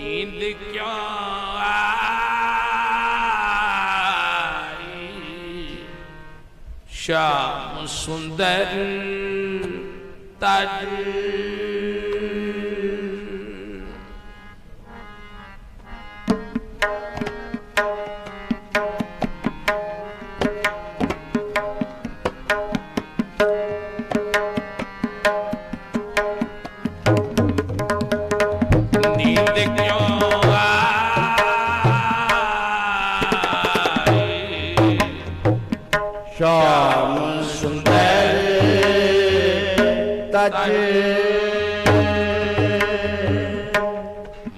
ਨੀਂਦ ਕਿਉਂ ਆਈ? ਸ਼ਾਮ ਸੁੰਦਰ ਤਜ ਸ਼ਾਮ ਸੁੰਦਰ ਤਜ।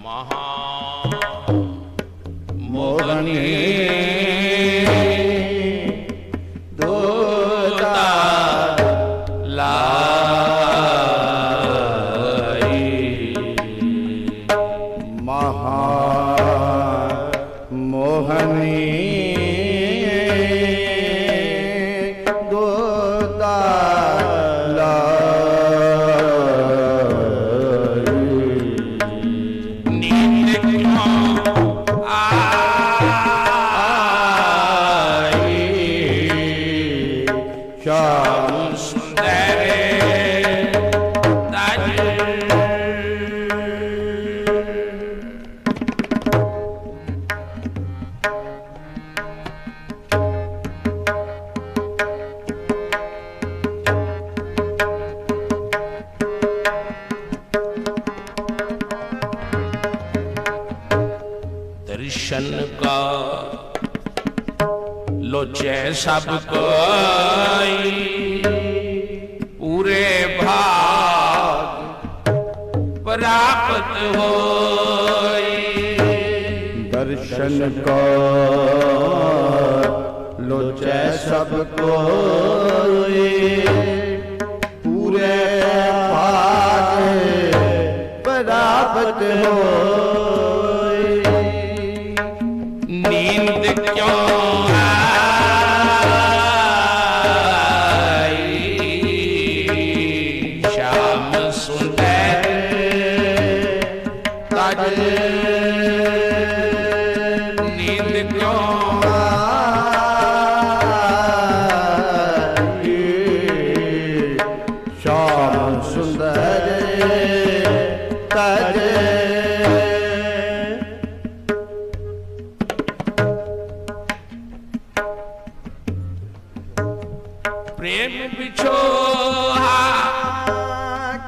ਮਹਾ ਮੋਹਨੀ दर्शन का लोचे सब कोई पूरे भाग प्राप्त हो दर्शन का लोचे सब कोई पूरे भाग प्राप्त हो ਨੀਂਦ ਕਿਉਂ ਆਈ? ਸ਼ਾਮ ਸੁੰਦਰ ਤਜ ਨੀਂਦ ਕਿਉਂ ਆਈ? ਸ਼ਾਮ ਸੁੰਦਰ ਤਜ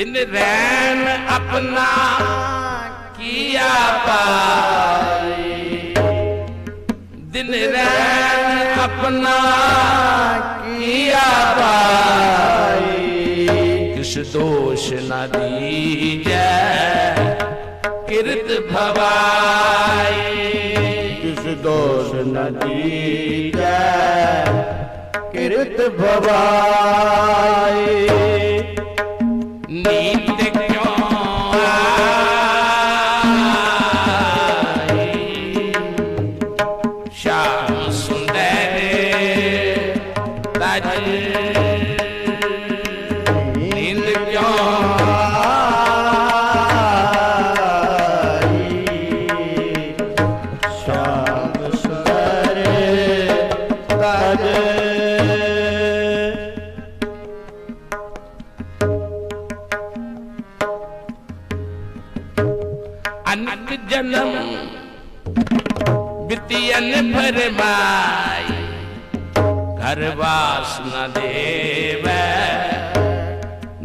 ਦਿਨ ਰੈਣ ਆਪਣਾ ਕੀਆ ਪਾਈ ਦਿਨ ਰੈਣ ਆਪਣਾ ਕੀਆ ਪਾਈ ਕਿਸ ਦੋਸ਼ ਨਾ ਦੀਜੈ, ਕਿਰਤ ਭਵਾਈ ਕਿਸ ਦੋਸ਼ ਨਾ ਦੀਜੈ, ਕਿਰਤ ਭਵਾਈ जनम बितियन फरमाई घर वास न देव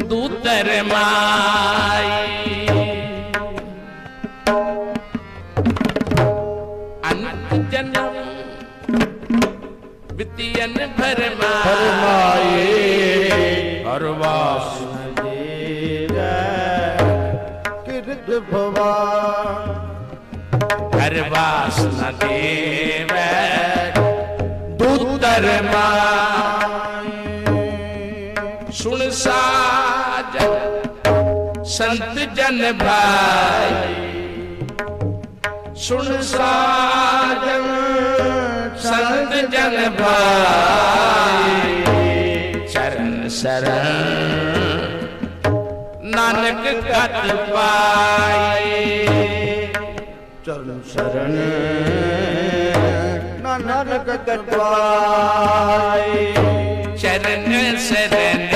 दूतर माई अनंत जन्म बितियन फरमाई घर वास न देव किरत भवा ਹਰਵਾਸ ਨ ਦੇਵੈ, ਦੂਤਰ ਮਾਈ ਸੁਣ ਸਾਜਨ ਸੰਤ ਜਨ ਭਾਈ ਸੁਣ ਸਾਜਨ ਸੰਤ ਜਨ ਭਾਈ ਚਰਨ ਸਰਣ ਨਾਨਕ ਕਤ ਪਾਈ ਚਰਨ ਸ਼ਰਨ ਨਾਨਕ ਕਟਵਾਈ ਚਰਨ ਸਰਣ